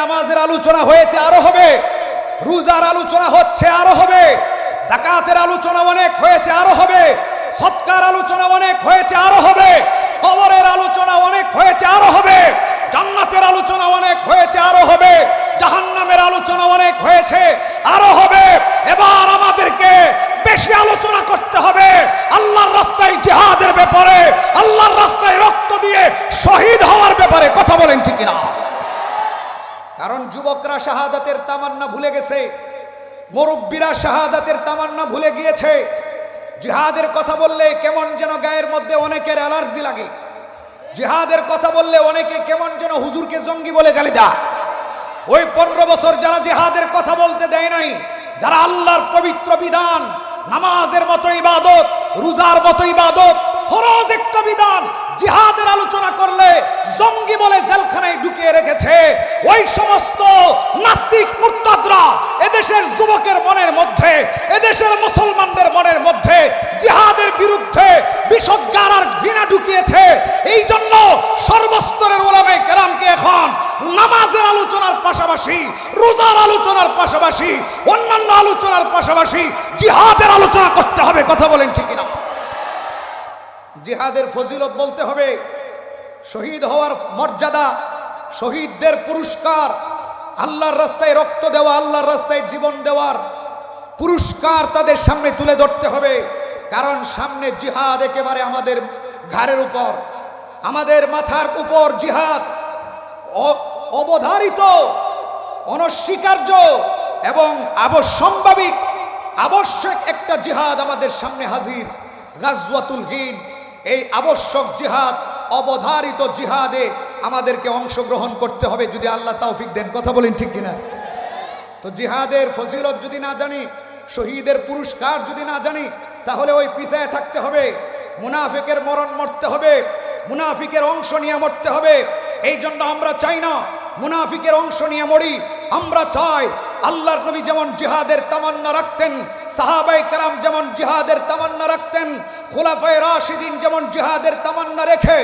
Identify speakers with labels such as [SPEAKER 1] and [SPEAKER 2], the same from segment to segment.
[SPEAKER 1] নামাজের আলোচনা হয়েছে, আরও হবে। রোজার আলোচনা হচ্ছে, আরও হবে। জাকাতের আলোচনা অনেক হয়েছে, আরও হবে। সৎকার আলোচনা অনেক হয়েছে, আরও হবে। কবরের আলোচনা অনেক হয়েছে, আরও হবে। জান্নাতের আলোচনা অনেক হয়েছে, আরও হবে। জাহান্নামের আলোচনা অনেক হয়েছে, আরও হবে। এবার আমাদেরকে বেশি আলোচনা করতে হবে। আল্লাহর রাস্তায় জিহাদের ব্যাপারে, আল্লাহর রাস্তায় রক্ত দিয়ে শহীদ হওয়ার ব্যাপারে কথা বলেন ঠিক না কারণ যুবকরা শাহাদাতের তামান্না ভুলে গেছে, মুরব্বীরা শাহাদাতের তামান্না ভুলে গিয়েছে। জিহাদের কথা বললে কেমন যেন গায়ের মধ্যে অনেকের অ্যালার্জি লাগে। জিহাদের কথা বললে অনেকে কেমন যেন হুজুরকে জঙ্গি বলে গালি দেয়। ওই পনেরো বছর যারা জিহাদের কথা বলতে দেয় নাই, যারা আল্লাহর পবিত্র বিধান, নামাজের মতো ইবাদত, রোজার মতো ইবাদত, ফরজ একটা বিধান জিহাদের আলোচনা করলে জঙ্গি বলে জেলখানায় ঢুকিয়ে রেখেছে। ওই সমস্ত নাস্তিক মুরতাদরা এদেশের যুবকের মনের মধ্যে, এদেশের মুসলমানদের মনের মধ্যে জিহাদের বিরুদ্ধে বিষজ্ঞান আর ঘৃণা ঢুকিয়েছে। এই জন্য সর্বস্তরের ওলামে কেরামকে এখন নামাজের আলোচনার পাশাপাশি, রোজার আলোচনার পাশাপাশি, অন্যান্য আলোচনার পাশাপাশি জিহাদের আলোচনা করতে হবে। কথা বলেন ঠিক না জিহাদের ফজিলত বলতে হবে। শহীদ হওয়ার মর্যাদা, শহীদদের পুরস্কার, আল্লাহর রাস্তায় রক্ত দেওয়া, আল্লাহর রাস্তায় জীবন দেওয়ার পুরস্কার তাদের সামনে তুলে ধরতে হবে। কারণ সামনে জিহাদ একেবারে আমাদের ঘাড়ের উপর। আমাদের মাথার উপর জিহাদ অবধারিত, অনস্বীকার্য এবং আবশ্যম্ভাবিক, আবশ্যক একটা জিহাদ আমাদের সামনে হাজির। গাজওয়াতুল হিন্দ। এই আবশ্যক জিহাদ, অবধারিত জিহাদে আমাদেরকে অংশগ্রহণ করতে হবে যদি আল্লাহ তাওফিক দেন। কথা বলেন ঠিক কিনা? তো জিহাদের ফজিলত যদি না জানি, শহীদের পুরস্কার যদি না জানি, তাহলে ওই পিছায় থাকতে হবে, মুনাফিকের মরণ মরতে হবে, মুনাফিকের অংশ নিয়ে মরতে হবে। এই জন্য আমরা চাই না মুনাফিকের অংশ নিয়ে মরি, আমরা চাই আল্লাহর নবী যেমন জিহাদের তামান্না রাখতেন সাহাবাই কারাম যেমন জিহাদের তামান্না রাখতেন খোলাফায় রাশিদিন যেমন জিহাদের তামান্না রেখে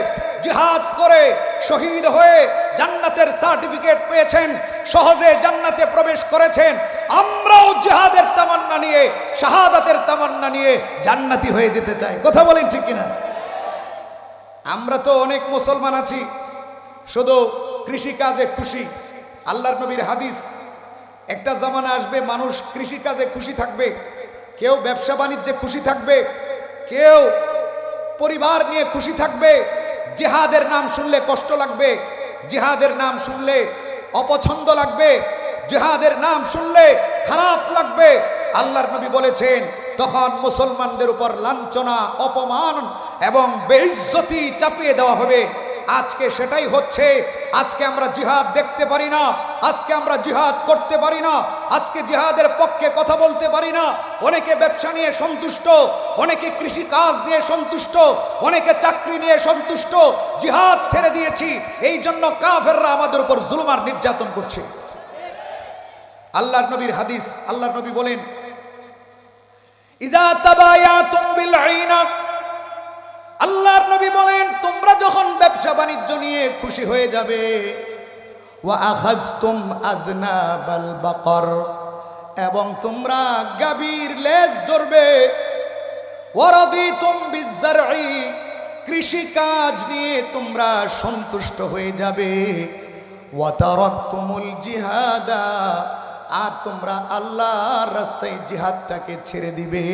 [SPEAKER 1] জিহাদ করে শহীদ হয়ে জান্নাতের সার্টিফিকেট পেয়েছেন, সহজে জান্নাতে প্রবেশ করেছেন, আমরাও জিহাদের তামান্না নিয়ে, শাহাদাতের তামান্না নিয়ে জান্নাতি হয়ে যেতে চাই। কথা বলেন ঠিক কিনা? আমরা তো অনেক মুসলমান আছি, শুধু কৃষিকাজে খুশি। আল্লাহর নবীর হাদিস, একটা জামানা আসবে, মানুষ কৃষিকাজে খুশি থাকবে, কেউ ব্যবসা বাণিজ্যে খুশি থাকবে কেউ পরিবার নিয়ে খুশি থাকবে, জেহাদের নাম শুনলে কষ্ট লাগবে, জেহাদের নাম শুনলে অপছন্দ লাগবে, জেহাদের নাম শুনলে খারাপ লাগবে। আল্লাহর নবী বলেছেন, তখন মুসলমানদের উপর লাঞ্ছনা, অপমান এবং বেইজ্জতি চাপিয়ে দেওয়া হবে। আজকে সেটাই হচ্ছে। আজকে আমরা জিহাদ দেখতে পারি না। আজকে আমরা জিহাদ করতে পারি না। আজকে জিহাদের পক্ষে কথা বলতে পারি না। অনেকে ব্যবসা নিয়ে সন্তুষ্ট, অনেকে কৃষি কাজ নিয়ে সন্তুষ্ট, অনেকে চাকরি নিয়ে সন্তুষ্ট। জিহাদ ছেড়ে দিয়েছি। এই জন্য কাফেররা আমাদের উপর জুলুমার নির্যাতন করছে। আল্লাহর নবীর হাদিস, আল্লাহর নবী বলেন ইজা তাবায়াতুম বিল নিয়ে খুশি হয়ে যাবে। এবং তোমরা গাভীর লেজ ধরবে। কৃষি কাজ নিয়ে তোমরা সন্তুষ্ট হয়ে যাবে। জিহাদা। আর তোমরা আল্লাহর রাস্তায় জিহাদটাকে ছেড়ে দিবে।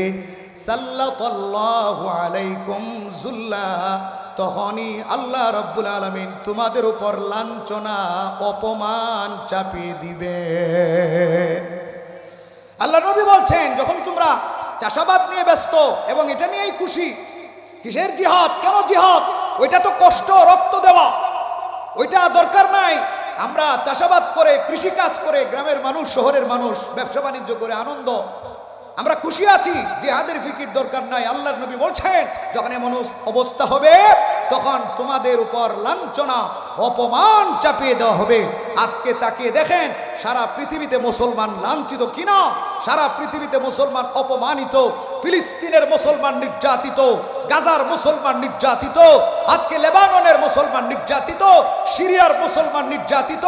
[SPEAKER 1] সাল্লাল্লাহু আলাইকুম জুল্লা। তখনই আল্লাহ রব্বুল আলমিন তোমাদের উপর লাঞ্ছনা, অপমান চাপিয়ে দিবেন। আল্লাহ নবী বলছেন, যখন তোমরা চাষাবাদ নিয়ে ব্যস্ত এবং এটা নিয়েই খুশি, কিসের জিহাদ? কেন জিহাদ? ওইটা তো কষ্ট, রক্ত দেওয়া। ওইটা দরকার নাই। আমরা চাষাবাদ করে, কৃষিকাজ করে গ্রামের মানুষ, শহরের মানুষ ব্যবসা বাণিজ্য করে আনন্দ। আমরা খুশি আছি জিহাদের ফিকির দরকার নাই, আল্লাহর নবী বলছেন, যখন এমন অবস্থা হবে, তখন তোমাদের উপর লাঞ্ছনা, অপমান চাপিয়ে দেওয়া হবে। আজকে তাকিয়ে দেখেন, সারা পৃথিবীতে মুসলমান লাঞ্ছিত কিনা? সারা পৃথিবীতে মুসলমান অপমানিত, ফিলিস্তিনের মুসলমান নির্যাতিত, গাজার মুসলমান নির্যাতিত, আজকে লেবাননের মুসলমান নির্যাতিত, সিরিয়ার মুসলমান নির্যাতিত,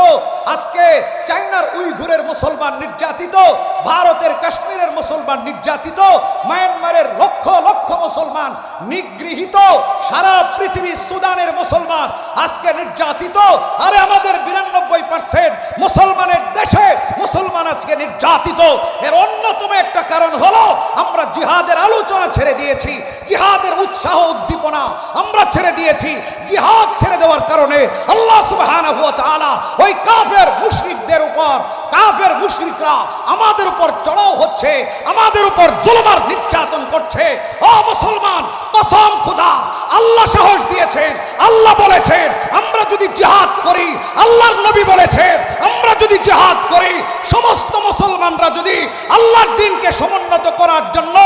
[SPEAKER 1] আজকে চায়নার উইঘুরের মুসলমান নির্যাতিত, ভারতের কাশ্মীরের মুসলমান নির্যাতিত, মায়ানমারের লক্ষ লক্ষ মুসলমান, নিগৃহীত, সারা পৃথিবী সুদানের মুসলমান, আজকে নির্যাতিত, আরে আমাদের বিরানব্বই পার্সেন্ট মুসলমানের দেশে মুসলমান আজকে নির্যাতিত। এর অন্যতম একটা কারণ হলো, আমরা জিহাদের আলোচনা ছেড়ে দিয়েছি, জিহাদের উৎসাহ উদ্দীপনা আমরা ছেড়ে দিয়েছি। জিহাদ ছেড়ে দেওয়ার কারণে আল্লাহ তাআলা ওই কাফের মুশরিকদের উপর কাফের মুশরিকরা আমাদের উপর চড়াও হচ্ছে, আমাদের উপর জুলমার নির্যাতন করছে। ও মুসলমান, কসম খোদা, আল্লাহ সাহস দিয়েছেন, আল্লাহ বলেছেন, আমরা যদি জিহাদ করি, আল্লাহর নবী বলেছেন, আমরা যদি জিহাদ করি, সমস্ত মুসলমানরা যদি আল্লাহর দিনকে সমুন্নত করার জন্য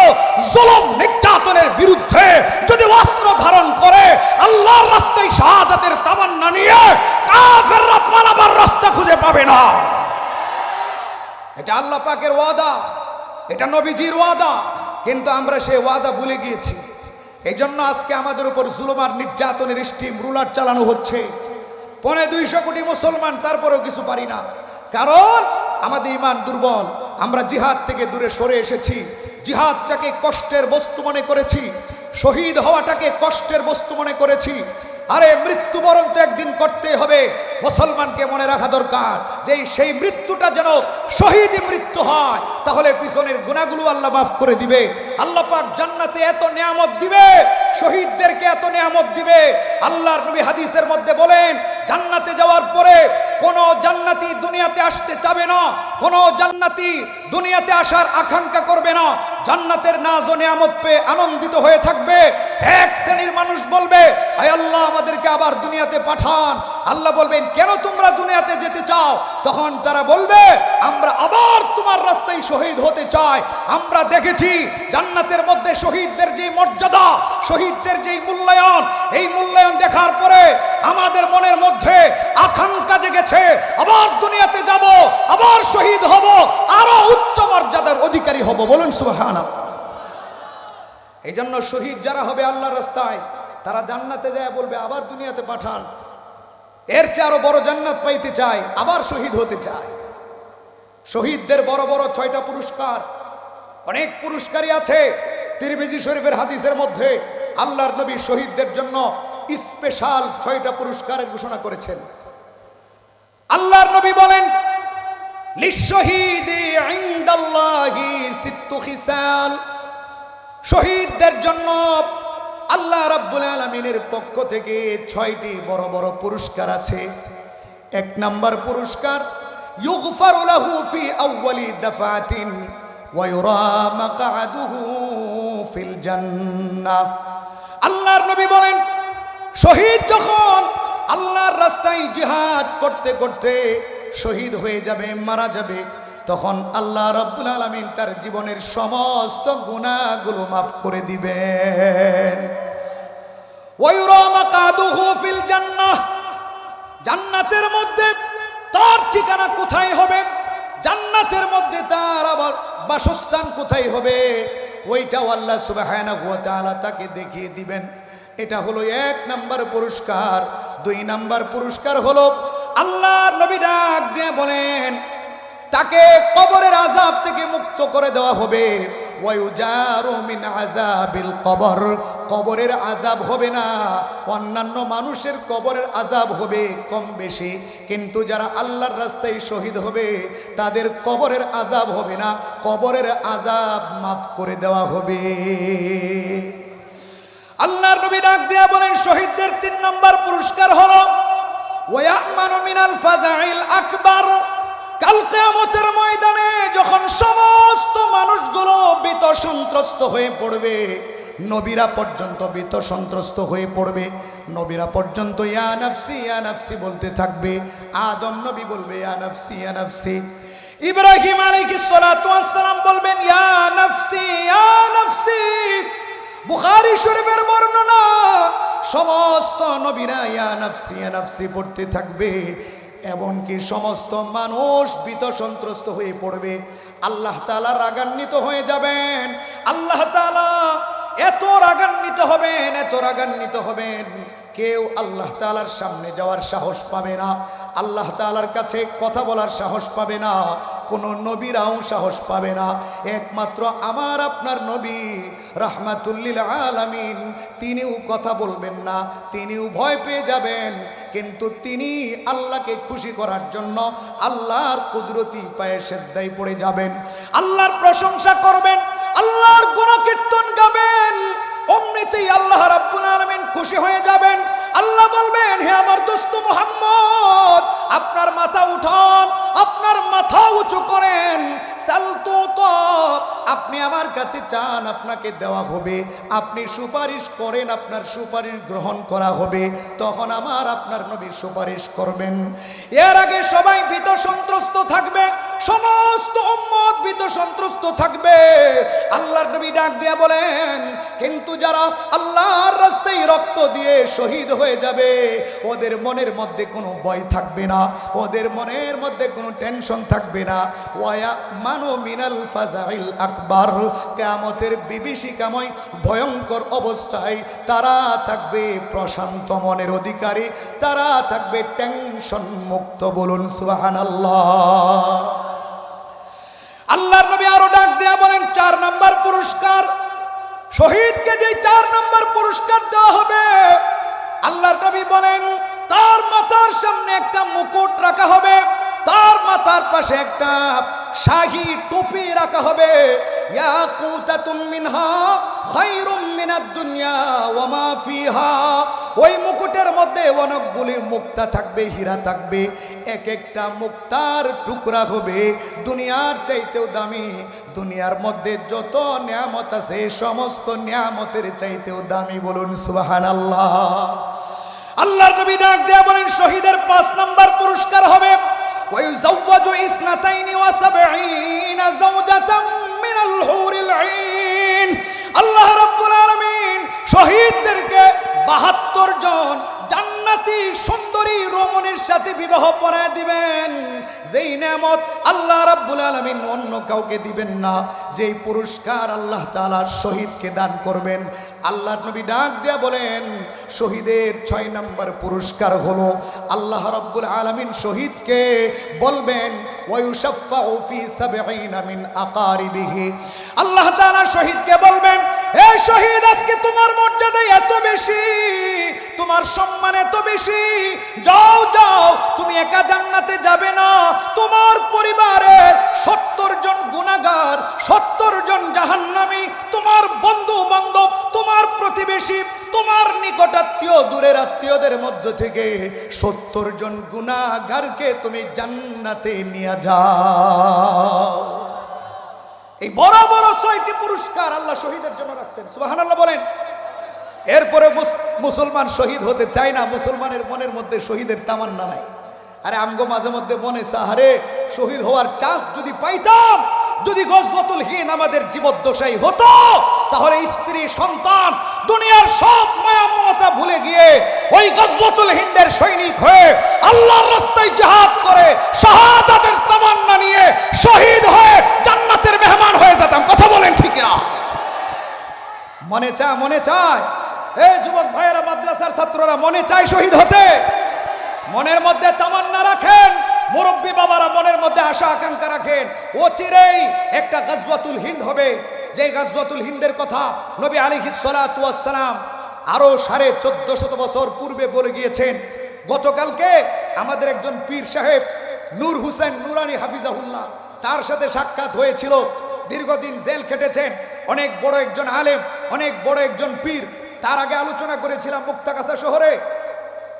[SPEAKER 1] জুলুম নির্যাতনের বিরুদ্ধে যদি অস্ত্র ধারণ করে, আল্লাহর রাস্তায় শাহাদাতের তামান্না নিয়ে কাফেররা পালাবার রাস্তা খুঁজে পাবে না। এটা আল্লাহ পাকের ওয়াদা, এটা নবীজির ওয়াদা, কিন্তু আমরা সেই ওয়াদা ভুলে গিয়েছি। এই জন্য আজকে আমাদের উপর জুলুমার নির্যাতনের স্টিম, রুলার চালানো হচ্ছে। পনে দুইশো কোটি মুসলমান, তারপরেও কিছু পারি না। কারণ আমাদের ইমান দুর্বল, আমরা জিহাদ থেকে দূরে সরে এসেছি। জিহাদটাকে কষ্টের বস্তু মনে করেছি, শহীদ হওয়াটাকে কষ্টের বস্তু মনে করেছি। আরে মৃত্যুবরণ তো একদিন করতে হবে। মুসলমানকে মনে রাখা দরকার যে সেই মৃত্যুটা যেন শহীদই মৃত্যু হয়। তাহলে পিছনের গুণাগুলো আল্লাহ মাফ করে দিবে। আল্লাহ পাক জান্নাতে এত নিয়ামত দিবে, শহীদদেরকে এত নিয়ামত দিবে। আল্লাহর নবী হাদিসের মধ্যে বলেন, জান্নাতে যাওয়ার পরে কোন জান্নাতি দুনিয়াতে আসতে চাবে না, কোন জান্নাতি দুনিয়াতে আসার আকাঙ্ক্ষা করবে না। জান্নাতের নাজ ও নিয়ামত পেয়ে আনন্দিত হয়ে থাকবে। এক শ্রেণির মানুষ বলবে আয় আল্লাহ, আমাদেরকে আবার দুনিয়াতে পাঠান। আল্লাহ বলবেন, কেন তোমরা দুনিয়াতে যেতে চাও? তখন তারা বলবে, আমরা আবার তোমার রাস্তায় শহীদ হতে চাই। আমরা দেখেছি জান্নাতের মধ্যে শহীদদের যে মর্যাদা, শহীদদের যে মূল্যায়ন, এই মূল্যায়ন দেখার পরে আমাদের মনের মধ্যে আকাঙ্ক্ষা জেগেছে, আবার দুনিয়াতে যাব, আবার শহীদ হব, আরও উচ্চ মর্যাদার অধিকারী হব, বলুন সুবহানা এই জন্য শহীদ যারা হবে আল্লাহর রাস্তায়, তারা জান্নাতে যায় বলবে, আবার দুনিয়াতে পাঠান। এর চেয়ে আরও বড় জান্নাত পাইতে চায়, আবার শহীদ হতে চায়। শহীদদের বড় বড় ছয়টা পুরস্কার। অনেক পুরস্কারই আছে তিরমিজি শরীফের হাদিসের মধ্যে। আল্লাহর নবী শহীদদের জন্য স্পেশাল ছয়টা পুরস্কারের ঘোষণা করেছেন। আল্লাহর নবী বলেন শহীদদের জন্য আল্লাহ রাব্বুল আলামিনের পক্ষ থেকে ছয়টি বড় বড় পুরস্কার আছে। এক নম্বর পুরস্কার ফি আউয়ালি দাফাতিন ওয়া ইউরা মাকআদুহু ফিল আল্লাহর নবী বলেন, শহীদ যখন আল্লাহর রাস্তায় জিহাদ করতে করতে শহীদ হয়ে যাবে, মারা যাবে, তখন আল্লাহ রাব্বুল আলামিন তার জীবনের সমস্ত গুণাগুলো মাফ করে দিবেন। জান্নাতের মধ্যে তার ঠিকানা কোথায় হবে? জান্নাতের মধ্যে তার আবার বাসস্থান কোথায় হবে? ওইটাও আল্লাহ তাআলা তাকে দেখিয়ে দিবেন। এটা হলো এক নাম্বার পুরস্কার। দুই নাম্বার পুরস্কার হলো আল্লাহ নবী ডাক দিয়ে বলেন, তাকে কবরের আজাব থেকে মুক্ত করে দেওয়া হবে। কবর। কবরের আজাব হবে না, অন্যান্য মানুষের কবরের আজাব হবে কম বেশি। কিন্তু যারা আল্লাহর রাস্তায় শহীদ হবে, তাদের কবরের আজাব হবে না, কবরের আজাব মাফ করে দেওয়া হবে। আল্লাহর নবী ডাক দিয়া বলেন, শহীদদের তিন নম্বর পুরস্কার হলো ওয়ায়ামানু মিনাল ফাজাইল আকবার। কাল কিয়ামতের ময়দানে যখন সমস্ত মানুষগুলো বিত সন্ত্রস্ত হয়ে পড়বে, নবীরা পর্যন্ত বিত সন্ত্রস্ত হয়ে পড়বে, নবীরা পর্যন্ত ইয়া নাফসি ইয়া নাফসি বলতে থাকবে। আদম নবী বলবে, ইয়া নাফসি ইয়া নাফসি। ইব্রাহিম আলাইহিস সালাতু ওয়াস সালাম বলবেন, ইয়া নাফসি ইয়া নাফসি। বুখারী শরীফের বর্ণনা সমস্ত নবীরা পড়তে থাকবে। এমনকি সমস্ত মানুষ বিত সন্ত্রস্ত হয়ে পড়বে। আল্লাহ তালা রাগান্বিত হয়ে যাবেন। আল্লাহ তালা এত রাগান্বিত হবেন, এত রাগান্বিত হবেন। কেউ আল্লাহ তালার সামনে যাওয়ার সাহস পাবে না। আল্লাহ তাআলার কাছে কথা বলার সাহস পাবে না, কোনো নবীরাও সাহস পাবে না। একমাত্র আমার আপনার নবী রাহমাতুল্লিল আলামিন, তিনিও কথা বলবেন না, তিনিও ভয় পেয়ে যাবেন। কিন্তু তিনি আল্লাহকে খুশি করার জন্য আল্লাহর কুদরতি পায়ে সেজদায় পড়ে যাবেন। আল্লাহর প্রশংসা করবেন, আল্লাহর গুণকীর্তন গাবেন, অমনিতেই আল্লাহ রাব্বুল আলামিন খুশি হয়ে যাবেন। আল্লাহ বলবেন হে আমার দোস্ত মোহাম্মদ আপনার মাথা উঠান আপনার মাথা উঁচু করেন আপনি আমার কাছে চান, আপনাকে দেওয়া হবে। আপনি সুপারিশ করেন, আপনার সুপারিশ গ্রহণ করা হবে। তখন আমার আপনার নবীর সুপারিশ করবেন। এর আগে সবাই ভীত সন্ত্রস্ত থাকবে, সমস্ত উম্মত ভীত সন্ত্রস্ত থাকবে। আল্লাহর নবী ডাক দিয়া বলেন, কিন্তু যারা আল্লাহর রাস্তায় রক্ত দিয়ে শহীদ হয়ে যাবে, ওদের মনের মধ্যে কোনো ভয় থাকবে না। ওদের মনের মধ্যে কোনো টেনশন থাকবে না। ওয়া মানো মিনাল ফাজাইল আকবার। কিয়ামতের বিভীষিকাময় ভয়ঙ্কর অবস্থায় তারা থাকবে প্রশান্ত মনের অধিকারী, তারা থাকবে টেনশন মুক্ত বলুন সুবহানাল্লাহ। আল্লাহর নবী আরও ডাক দেয়া বলেন, চার নাম্বার পুরস্কার। শহীদকে যে চার নাম্বার পুরস্কার দেওয়া হবে, আল্লাহর নবী বলেন, তার মাথার সামনে একটা মুকুট রাখা হবে, তার মাথার পাশে একটা শাহী টুপি রাখা হবে। ওই মুকুটের মধ্যে অনেকগুলি মুক্তা থাকবে, হীরা থাকবে। এক একটা মুক্তার টুকরা হবে। দুনিয়ার চাইতেও দামি, দুনিয়ার মধ্যে যত নিয়ামত আছে, সমস্ত নিয়ামতের চাইতেও দামি বলুন সুবহানাল্লাহ। আল্লাহর নবী ডাক দেয়া বলেন, শহীদের পাঁচ নাম্বার পুরস্কার হবে। ويزوج اثنتين وسبعين زوجة من الحور العين আল্লাহ রাব্বুল আলামিন শহীদদেরকে বাহাত্তর জন জান্নাতি সুন্দরী রমণীর সাথে বিবাহ পড়ায় দিবেন। যেই নেমত আল্লাহ রাব্বুল আলামিন অন্য কাউকে দিবেন না, যেই পুরস্কার আল্লাহ তাআলা শহীদকে দান করবেন। আল্লাহর নবী ডাক দেয়া বলেন, শহীদের ছয় নম্বর পুরস্কার হলো আল্লাহ রাব্বুল আলামিন শহীদকে বলবেন আল্লাহ তাআলা শহীদকে বলবেন এ শহীদ, আজকে তোমার মর্যাদা এত বেশি, তোমার সম্মান এত বেশি। যাও যাও, তুমি একা জান্নাতে যাবে না। তোমার পরিবারের সত্তর জন গুণাগার সত্তর জন জাহান্নামী, তোমার বন্ধু বান্ধব তোমার প্রতিবেশী, তোমার নিকটাত্মীয়, দূরের আত্মীয়দের মধ্য থেকে সত্তর জন গুণাগারকে তুমি জান্নাতে নিয়ে যাও। এই বড় বড় ছয়টি পুরস্কার আল্লাহ শহীদের জন্য রাখছেন। সুবাহান আল্লাহ বলেন। এরপরে মুসলমান শহীদ হতে চায় না, মুসলমানের মনের মধ্যে শহীদের তামান্না নাই। আরে আমগো মাঝে মধ্যে মনে সাহারে শহীদ হওয়ার চান্স যদি পাইতাম, যদি গজবতুল হিন আমাদের জীবদ্দশাই হতো, তাহলে স্ত্রী, সন্তান, দুনিয়ার সব মায়া মমতা ভুলে গিয়ে ওই গজবতুল হিন্দের সৈনিক হয়ে আল্লাহর রাস্তায় জিহাদ করে শাহাদাতের তামান্না নিয়ে শহীদ হয়ে জান্নাতের মেহমান হয়ে যেতাম। কথা বলেন ঠিক না মনে চায় মনে চায়। এই যুবক ভাইয়েরা, মাদ্রাসার ছাত্ররা, মনে চায় শহীদ হতে। মনের মধ্যে তামান্না রাখেন। মুরব্বী বাবারা মনের মধ্যে আশা, আকাঙ্ক্ষা রাখেন। ও চিরেই একটা গাজওয়াতুল হিন্দ হবে। যে গাজওয়াতুল হিন্দের কথা নবী আলী সালাম আরও সাড়ে চোদ্দ শত বছর পূর্বে বলে গিয়েছেন। গতকালকে আমাদের একজন পীর সাহেব, নূর হুসেন নুরানি হাফিজাহুল্লাহ, তার সাথে সাক্ষাৎ হয়েছিল। দীর্ঘদিন জেল খেটেছেন। অনেক বড় একজন আলেম, অনেক বড় একজন পীর। তার আগে আলোচনা করেছিলাম মুক্তাগাছা শহরে।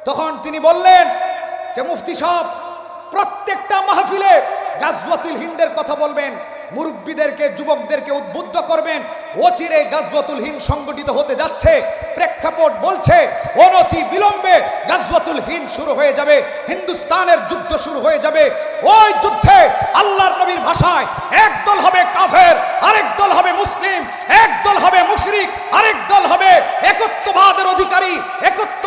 [SPEAKER 1] তখন তিনি বললেন যে, মুফতি সব প্রত্যেকটা মাহফিলে গাজওয়াতুল হিন্দের কথা বলবেন। মুরব্বীদেরকে, যুবকদেরকে উদ্বুদ্ধ করবেন, অচিরে গাজওয়াতুল হিন্দ সংগঠিত হতে যাচ্ছে। প্রেক্ষাপট বলছে, অনতি বিলম্বে গাজওয়াতুল হিন্দ শুরু হয়ে যাবে, হিন্দুস্তানের যুদ্ধ শুরু হয়ে যাবে। ওই যুদ্ধে আল্লাহর নবীর ভাষায় এক দল হবে কাফের, আরেক দল হবে মুসলিম, এক দল হবে মুশরিক, আরেক দল হবে একত্ববাদের অধিকারী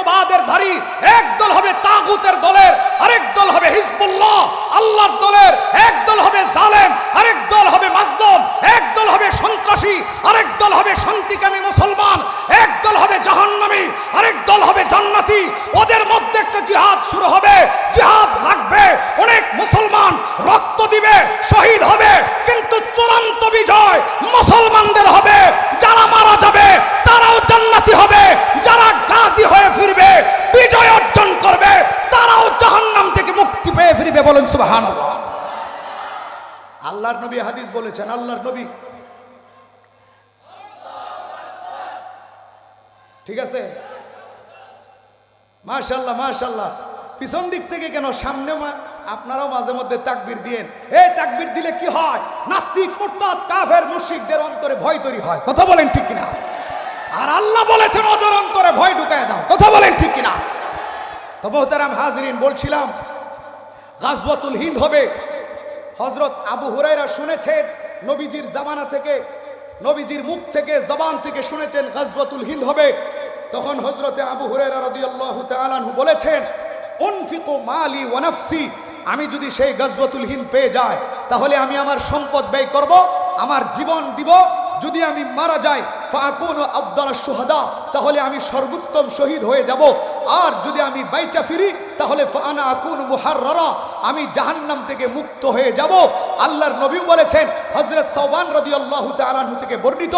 [SPEAKER 1] বাদের ধারী, এক দল হবে তাগুতের দলের, আরেক দল হবে হিজবুল্লাহ, আল্লাহর দলের, এক দল হবে জালেম, আরেক দল হবে মাজলম, এক দল হবে সন্ত্রাসী, আরেক দল হবে শান্তিকামী মুসলমান, এক দল হবে জাহান্নামী, আরেক দল হবে জান্নাতি। ওদের মধ্যে একটা জিহাদ শুরু হবে, জিহাদ লাগবে, অনেক মুসলমান রক্ত দিবে, শহীদ হবে, কিন্তু চূড়ান্ত বিজয় মুসলমানদের হবে, যারা মারা যাবে, তারাও জান্নাতি হবে, যারা গাজী হয়ে ফিরবে করবে, বিজয় অর্জন করবে, তারাও জাহান্নাম থেকে মুক্তি পেয়ে ফিরবে বলেন সুবাহান আল্লাহর নবী হাদিস বলেছেন, আল্লাহর নবী। ঠিক আছে? মার্শাল্লাহ মার্শাল্লাহ পিছন দিক থেকে কেন সামনে আপনারাও মাঝে মধ্যে তাকবির দিয়েন। এই তাকবির দিলে কি হয়? নাস্তিক, মুরতাদ, কাফের মুর্শিকদের অন্তরে ভয় তৈরি হয়। কথা বলেন ঠিক কিনা? আর আল্লাহ বলেছেন ওদের অন্তরে ভয় ঢুকায় দাও। কথা বলেন ঠিক কিনা? তো মোহতারাম হাজরিন, বলছিলাম, গাজওয়াতুল হিন্দ হবে। হজরত আবু হুরাইরা শুনেছেন, নবীজির জামানা থেকে, নবীজির মুখ থেকে, জবান থেকে শুনেছেন, গাজওয়াতুল হিন্দ হবে। তখন হজরতে আবু হুরাইরা রাদিয়াল্লাহু তাআলা আনহু বলেছেন, উনফিকু মালি ওয়া নাফসি, আমি যদি সেই গজবতুল হিন্দ পেয়ে যাই, তাহলে আমি আমার সম্পদ ব্যয় করব, আমার জীবন দিব যদি আমি মারা যাই, ফাকুন আব্দাল সোহাদা তাহলে আমি সর্বোত্তম শহীদ হয়ে যাব। আর যদি আমি বাইচা ফিরি, তাহলে ফানা আকুন মুহাররা আমি জাহান্নাম থেকে মুক্ত হয়ে যাব। আল্লাহর নবী বলেছেন হজরত সৌবান রদি আল্লাহ থেকে বর্ণিত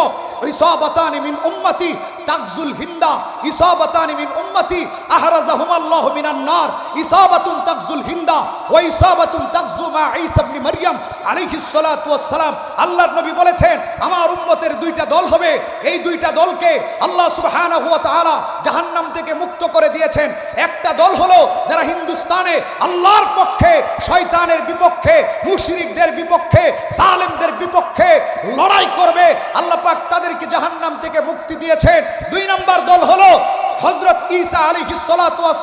[SPEAKER 1] উম্মতি তাকজুল হিন্দা ইসাবাতানি মিন উম্মতি আহরাজাহুম আল্লাহু মিনান নার। ইসাবাতুন তাকজুল হিন্দা ওয়া ইসাবাতুন তাকজু মা ঈসা ইবনে মারইয়াম আলাইহিস সালাতু ওয়াস সালাম আল্লাহর নবী বলেছেন, আমার উম্মতের দুইটা দল হবে। এই দুইটা দলকে আল্লাহ সুবহানাহু ওয়া তাআলা জাহান্নাম থেকে মুক্ত করে দিয়েছেন। একটা দল হলো যারা হিন্দুস্তানে আল্লাহর পক্ষে, শয়তানের বিপক্ষে, মুশরিকদের বিপক্ষে, সালেমদের বিপক্ষে লড়াই করবে। আল্লাহ পাক তাদেরকে জাহান্নাম থেকে মুক্তি দিয়েছেন। দুই নম্বর দল হলো হজরত ঈসা আলাইহি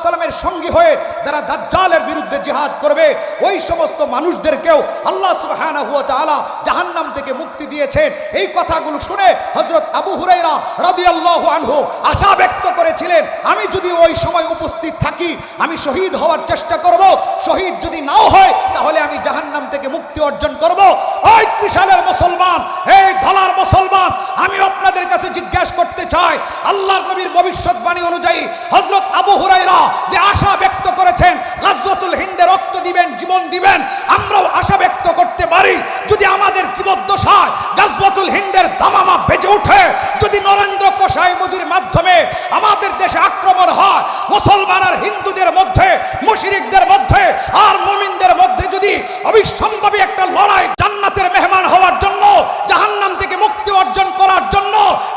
[SPEAKER 1] সালামের সঙ্গী হয়ে যারা দাজ্জালের বিরুদ্ধে জিহাদ করবে, ওই সমস্ত মানুষদেরকেও আল্লাহ সুবহানাহু ওয়া তাআলা জাহান্নাম থেকে মুক্তি দিয়েছেন। এই কথাগুলো শুনে হজরত আবু হুরাইরা রাদিয়াল্লাহু আনহু আশা ব্যক্ত করেছিলেন, আমি যদি ওই সময় উপস্থিত থাকি, আমি শহীদ হওয়ার চেষ্টা করব, শহীদ যদি নাও হয়, তাহলে আমি জাহান্নাম থেকে মুক্তি অর্জন করব। ওই ত্রিশালের মুসলমান, এই ধলার মুসলমান, আমি আপনাদের কাছে জিজ্ঞাসা করতে চাই, আল্লাহর নবীর ভবিষ্যৎবাণী অনুযায়ী হজরত আবু হুরাইরা যে আশা ব্যক্ত করেছেন গাজওয়াতুল হিন্দে রক্ত দিবেন, জীবন দিবেন, আমরাও আশা ব্যক্ত করতে পারি, যদি আমাদের জীবদ্দশায় গাজওয়াতুল হিন্দের দামামা বেজে ওঠে, যদি নরেন্দ্র কোষাই মোদির মাধ্যমে আমাদের দেশে আক্রমণ হয়, মুসলমান আর হিন্দুদের মধ্যে, মুশরিকদের মধ্যে, আর মুমিনদের মধ্যে যদি অবিসম্ভাবী একটা লড়াই জান্নাতের মেহমান হওয়ার জন্য, জাহান্নাম থেকে মুক্তি অর্জন করার জন্য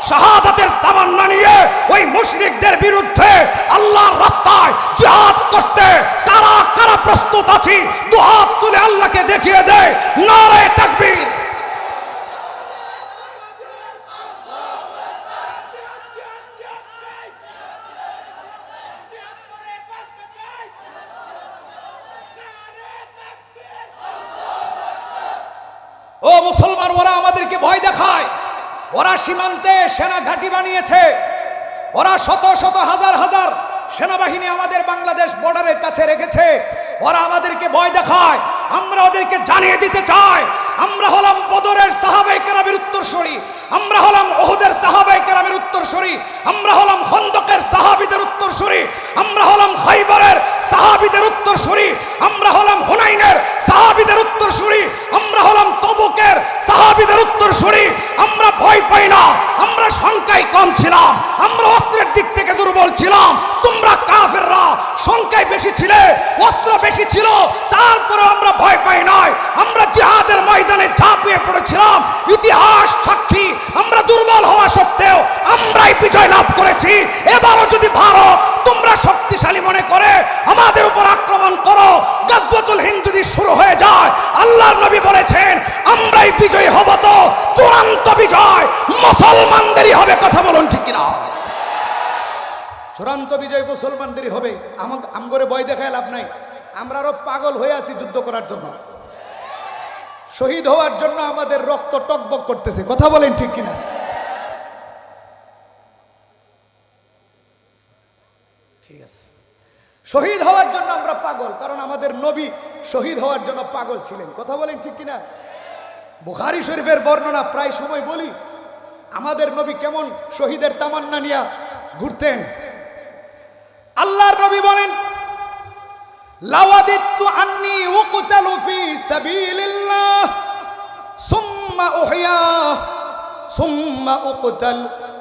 [SPEAKER 1] শাহাদাতের তামান্না নিয়ে ওই মুশরিকদের বিরুদ্ধে আল্লাহর রাস্তায় জিহাদ করতে কারা কারা প্রস্তুত আছি দু দুহাত তুলে আল্লাহকে দেখিয়ে দেয় নারে তাকবীর। ওরা সীমান্তে সেনা ঘাঁটি বানিয়েছে। ওরা শত শত হাজার হাজার সেনাবাহিনী আমাদের বাংলাদেশ বর্ডারের কাছে রেখেছে। ওরা আমাদেরকে ভয় দেখায়। আমরা ওদেরকে জানিয়ে দিতে চাই। আমরা হলাম বদরের সাহাবাই কেরামের উত্তরসূরি। আমরা হলাম ওহুদের সাহাবাই কেরামের উত্তরসূরি। আমরা হলাম খন্দকের সাহাবিদের উত্তরসূরি। আমরা হলাম খাইবারের সাহাবিদের উত্তরসূরি। আমরা হলাম হুনাইনের সাহাবিদের উত্তরসূরি। আমরা হলাম তবুকের সাহাবিদের উত্তর উত্তরসূরি। আমরা ভয় পাই না, আমরা সংখ্যায় কম ছিলাম, আমরা অস্ত্রের দিক থেকে দুর্বল ছিলাম। সংখ্যায় বেশি ছিল, অস্ত্র বেশি ছিল তারপরে আমরা ভয় পাই নাই। আমরা জিহাদের ময়দানে ঝাঁপিয়ে পড়েছিলাম, ইতিহাস সাক্ষী। আমরা দুর্বল হওয়া সত্ত্বেও আমরাই বিজয় লাভ করেছি। এবারও যদি ভারত তোমরা শক্তিশালী মনে করে, আমাদের উপর আক্রমণ করো, গাজওয়াতুল হিন্দ যদি শুরু হয়ে যায়, আল্লাহর নবী বলেছেন, আমরাই বিজয়ী হব তো, চূড়ান্ত বিজয় মুসলমানদেরই হবে, কথা বলুন ঠিক কিনা? চূড়ান্ত বিজয় মুসলমানদেরই হবে। আমাকে আমগরে ভয় দেখায় লাভ নাই। আমরা আরও পাগল হয়ে আছি যুদ্ধ করার জন্য। শহীদ হওয়ার জন্য আমাদের রক্ত টকবক করতেছে। কথা বলেন ঠিক কিনা? ঠিক আছে। শহীদ হওয়ার জন্য আমরা পাগল, কারণ আমাদের নবী শহীদ হওয়ার জন্য পাগল ছিলেন। কথা বলেন ঠিক কিনা? বুখারি শরীফের বর্ণনা প্রায় সময় বলি, আমাদের নবী কেমন শহীদের তামান্না নিয়ে ঘুরতেন। আল্লাহর নবী বলেন, লাওয়াদিত্তু আন্নি উকতালু ফি সাবিলিল্লাহ, সুম্মা উহইয়া সুম্মা উকতাল,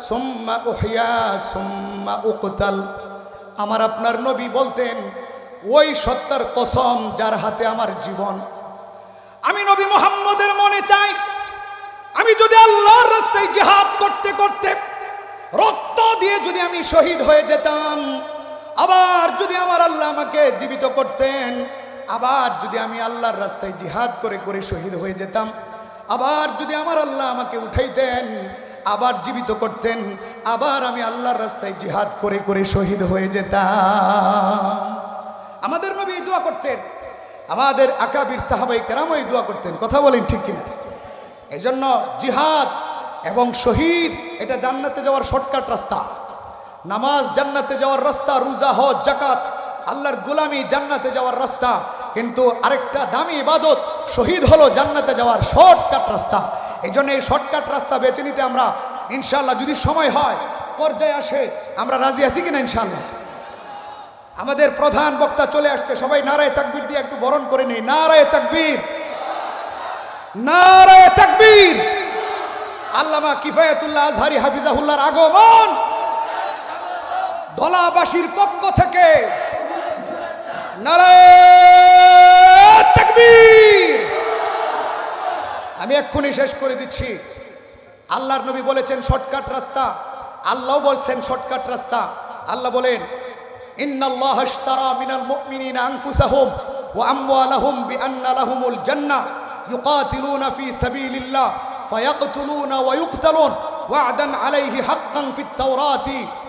[SPEAKER 1] সুম্মা উহইয়া সুম্মা উকতাল। আমার আপনার নবী বলতেন, ওই সত্তার কসম যার হাতে আমার জীবন। আমি নবী মোহাম্মদের মনে চাই, আমি যদি আল্লাহর রাস্তায় জিহাদ করতে করতে রক্ত দিয়ে যদি আমি শহীদ হয়ে যেতাম আবার যদি আমার আল্লাহ আমাকে জীবিত করতেন, আবার যদি আমি আল্লাহর রাস্তায় জিহাদ করে করে শহীদ হয়ে যেতাম, আবার যদি আমার আল্লাহ আমাকে উঠাইতেন, আবার জীবিত করতেন, আবার আমি আল্লাহর রাস্তায় জিহাদ করে করে শহীদ হয়ে যেতাম। আমাদের নবী এই দোয়া করতেন। আমাদের আকাবির সাহাবাই কেরাম এই দোয়া করতেন। কথা বলেন ঠিক কিনা? এই জন্য জিহাদ এবং শহীদ, এটা জান্নাতে যাওয়ার শর্টকাট রাস্তা। নামাজ জান্নাতে যাওয়ার রাস্তা, রোজা, হজ জাকাত আল্লাহর গোলামি জান্নাতে যাওয়ার রাস্তা। কিন্তু আরেকটা দামি ইবাদত, শহীদ হলো জান্নাতে যাওয়ার শর্টকাট রাস্তা। এই জন্য এই শর্টকাট রাস্তা বেছে নিতে আমরা ইনশাল্লাহ যদি সময় হয়, পর্যায়ে আসে, আমরা রাজি আছি কিনা ইনশাল্লাহ আমাদের প্রধান বক্তা চলে আসছে, সবাই নারায় তাকবীর দিয়ে একটু বরণ করে নেই। নারায় তাকবীর! নারায় তাকবীর! আল্লামা কিফায়াতুল্লাহ আজহারি হাফিজাহুল্লাহর আগমন! ধলাবাসীর পক্ষ থেকে আমি এক্ষুনি শেষ করে দিচ্ছি। আল্লাহর নবী বলেছেন শর্টকাট রাস্তা। আল্লাহ বলছেন শর্টকাট রাস্তা। আল্লাহ বলেন, ইন্নাল্লাহ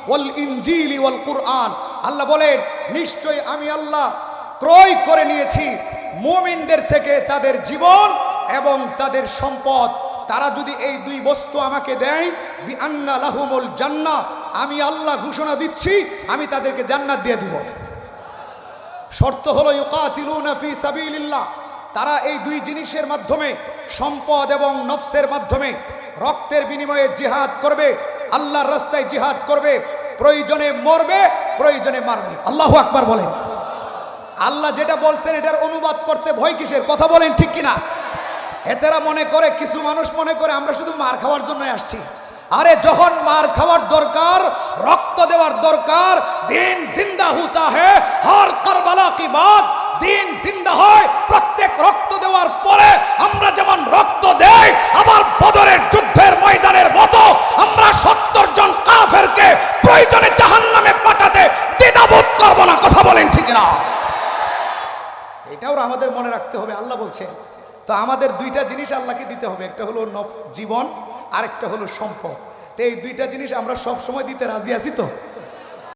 [SPEAKER 1] ওয়াল ইনজিলি ওয়াল কুরআন। আল্লাহ বলেন, নিশ্চয় আমি আল্লাহ ক্রয় করে নিয়েছি মুমিনদের থেকে তাদের জীবন এবং তাদের সম্পদ। তারা যদি এই দুই বস্তু আমাকে দেয় আন্না লাহুমুল জান্নাহ, আমি আল্লাহ ঘোষণা দিচ্ছি, আমি তাদেরকে জান্নাত দিয়ে দিব। শর্ত হলো ইউকাতিলুনা ফি সাবিলিল্লাহ। তারা এই দুই জিনিসের মাধ্যমে, সম্পদ এবং নফসের মাধ্যমে, রক্তের বিনিময়ে জিহাদ করবে। আল্লাহর রাস্তায় জিহাদ করবে, প্রয়োজনে মরবে, প্রয়োজনে মারবে। আল্লাহু আকবার বলেন। আল্লাহ যেটা বলছেন এটার অনুবাদ করতে ভয় কিসের? কথা বলেন ঠিক কিনা? এতেরা মনে করে, কিছু মানুষ মনে করে আমরা শুধু মার খাওয়ার জন্য আসছি। আরে যখন মার খাওয়ার দরকার, রক্ত দেওয়ার দরকার, দিন জিন্দা হুতা হে, হর কারবালা কি বাদ, দিন জিন্দা হয়, প্রত্যেক রক্ত দেওয়ার পরে আমরা যেমন রক্ত দেই আবার বদরের যুদ্ধের ময়দানের মতো আমরা সত্তর জন কাফেরকে প্রয়োজনে জাহান নামে পাঠাতে দ্বিধাবোধ করব না। কথা বলেন ঠিক না। এটাও আমাদের মনে রাখতে হবে, আল্লাহ বলছে। তো আমাদের দুইটা জিনিস আল্লাহকে দিতে হবে, একটা হলো জীবন, আরেকটা হলো সম্পদ। তো এই দুইটা জিনিস আমরা সব সময় দিতে রাজি আছি তো?